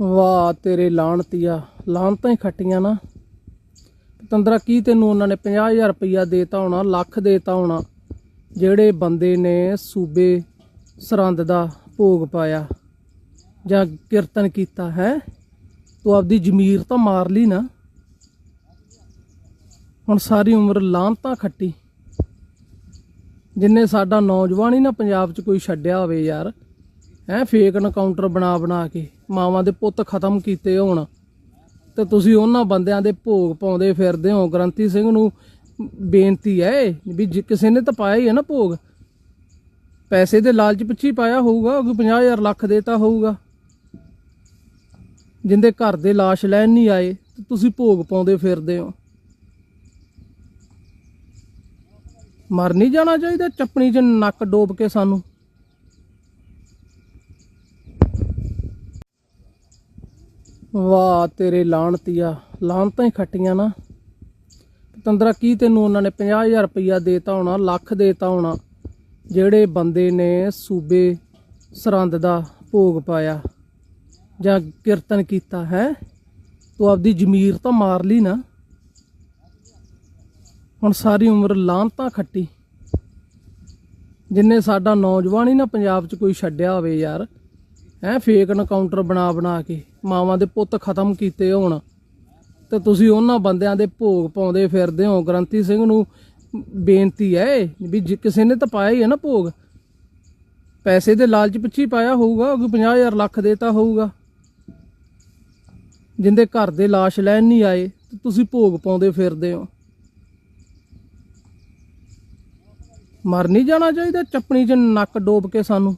ਵਾਹ, ਤੇਰੇ ਲਾਣਤੀਆ ਲਾਣਤਾਂ ਹੀ ਖੱਟੀਆਂ ਨਾ। ਤੰਦਰਾ ਕੀ ਤੈਨੂੰ ਉਹਨਾਂ ਨੇ 50000 ਰੁਪਇਆ ਦੇਤਾ ਹੋਣਾ, ਲੱਖ ਦੇਤਾ ਹੋਣਾ, ਜਿਹੜੇ ਬੰਦੇ ਨੇ ਸੂਬੇ ਸਰੰਦ ਦਾ ਭੋਗ ਪਾਇਆ ਜਾਂ ਕੀਰਤਨ ਕੀਤਾ, ਹੈ? ਤੂੰ ਆਪਦੀ ਜ਼ਮੀਰ ਤਾਂ ਮਾਰ ਲਈ ਨਾ। ਹੁਣ ਸਾਰੀ ਉਮਰ ਲਾਂਤਾਂ ਖੱਟੀ। ਜਿੰਨੇ ਸਾਡਾ ਨੌਜਵਾਨ ਹੀ ਨਾ ਪੰਜਾਬ 'ਚ ਕੋਈ ਛੱਡਿਆ ਹੋਵੇ ਯਾਰ ਹੈ ਫੇਕ ਐਨਕਾਊਂਟਰ ਬਣਾ ਬਣਾ ਕੇ ਮਾਵਾਂ ਦੇ ਪੁੱਤ ਖਤਮ ਕੀਤੇ ਹੋਣ। ਤੇ ਤੁਸੀਂ ਉਹਨਾਂ ਬੰਦਿਆਂ ਦੇ ਭੋਗ ਪਾਉਂਦੇ ਫਿਰਦੇ ਹੋ। ਗ੍ਰੰਥੀ ਸਿੰਘ ਨੂੰ ਬੇਨਤੀ ਹੈ ਵੀ ਜੇ ਕਿਸੇ ਨੇ ਤਾਂ ਪਾਇਆ ਹੀ ਹੈ ਨਾ ਭੋਗ। ਪੈਸੇ ਦੇ ਲਾਲਚ ਪਿੱਛੇ ਪਾਇਆ ਹੋਊਗਾ, ਕੋਈ 50000 ਲੱਖ ਦੇਤਾ ਹੋਊਗਾ। ਜਿੰਦੇ ਘਰ ਦੇ ਲਾਸ਼ ਲੈਣ ਨਹੀਂ ਆਏ ਤੁਸੀਂ ਭੋਗ ਪਾਉਂਦੇ ਫਿਰਦੇ ਹੋ। ਮਰ ਨਹੀਂ ਜਾਣਾ ਚਾਹੀਦਾ, ਚੱਪਣੀ 'ਚ ਨੱਕ ਡੋਬ ਕੇ ਸਾਨੂੰ। ਵਾਹ, ਤੇਰੇ ਲਾਣਤੀਆ ਲਾਣਤਾਂ ਹੀ ਖੱਟੀਆਂ ਨਾ। ਤੰਦਰਾ ਕੀ ਤੈਨੂੰ ਉਹਨਾਂ ਨੇ 50000 ਰੁਪਇਆ ਦੇਤਾ ਹੋਣਾ, ਲੱਖ ਦੇਤਾ ਹੋਣਾ, ਜਿਹੜੇ ਬੰਦੇ ਨੇ ਸੂਬੇ ਸਰੰਦ ਦਾ ਭੋਗ ਪਾਇਆ ਜਾਂ ਕੀਰਤਨ ਕੀਤਾ, ਹੈ? ਤੂੰ ਆਪਦੀ ਜ਼ਮੀਰ ਤਾਂ ਮਾਰ ਲਈ ਨਾ। ਹੁਣ ਸਾਰੀ ਉਮਰ ਲਾਂਤਾਂ ਖੱਟੀ। ਜਿੰਨੇ ਸਾਡਾ ਨੌਜਵਾਨ ਹੀ ਨਾ ਪੰਜਾਬ 'ਚ ਕੋਈ ਛੱਡਿਆ ਹੋਵੇ ਯਾਰ ਹੈ ਫੇਕ ਐਨਕਾਊਂਟਰ ਬਣਾ ਬਣਾ ਕੇ, ਮਾਵਾਂ ਦੇ ਪੁੱਤ ਖਤਮ ਕੀਤੇ ਹੋਣ। ਤੇ ਤੁਸੀਂ ਉਹਨਾਂ ਬੰਦਿਆਂ ਦੇ ਭੋਗ ਪਾਉਂਦੇ ਫਿਰਦੇ ਹੋ, ਗ੍ਰੰਥੀ ਸਿੰਘ ਨੂੰ ਬੇਨਤੀ ਹੈ ਵੀ ਜੇ ਕਿਸੇ ਨੇ ਤਾਂ ਪਾਇਆ ਹੀ ਹੈ ਨਾ ਭੋਗ। ਪੈਸੇ ਦੇ ਲਾਲਚ ਪਿੱਛੇ ਪਾਇਆ ਹੋਊਗਾ, ਕੋਈ 50000 ਲੱਖ ਦੇਤਾ ਹੋਊਗਾ। ਜਿੰਦੇ ਘਰ ਦੇ ਲਾਸ਼ ਲੈਣ ਨਹੀਂ ਆਏ ਤੁਸੀਂ ਭੋਗ ਪਾਉਂਦੇ ਫਿਰਦੇ ਹੋ। ਮਰ ਨਹੀਂ ਜਾਣਾ ਚਾਹੀਦਾ, ਚੱਪਣੀ 'ਚ ਨੱਕ ਡੋਬ ਕੇ ਸਾਨੂੰ।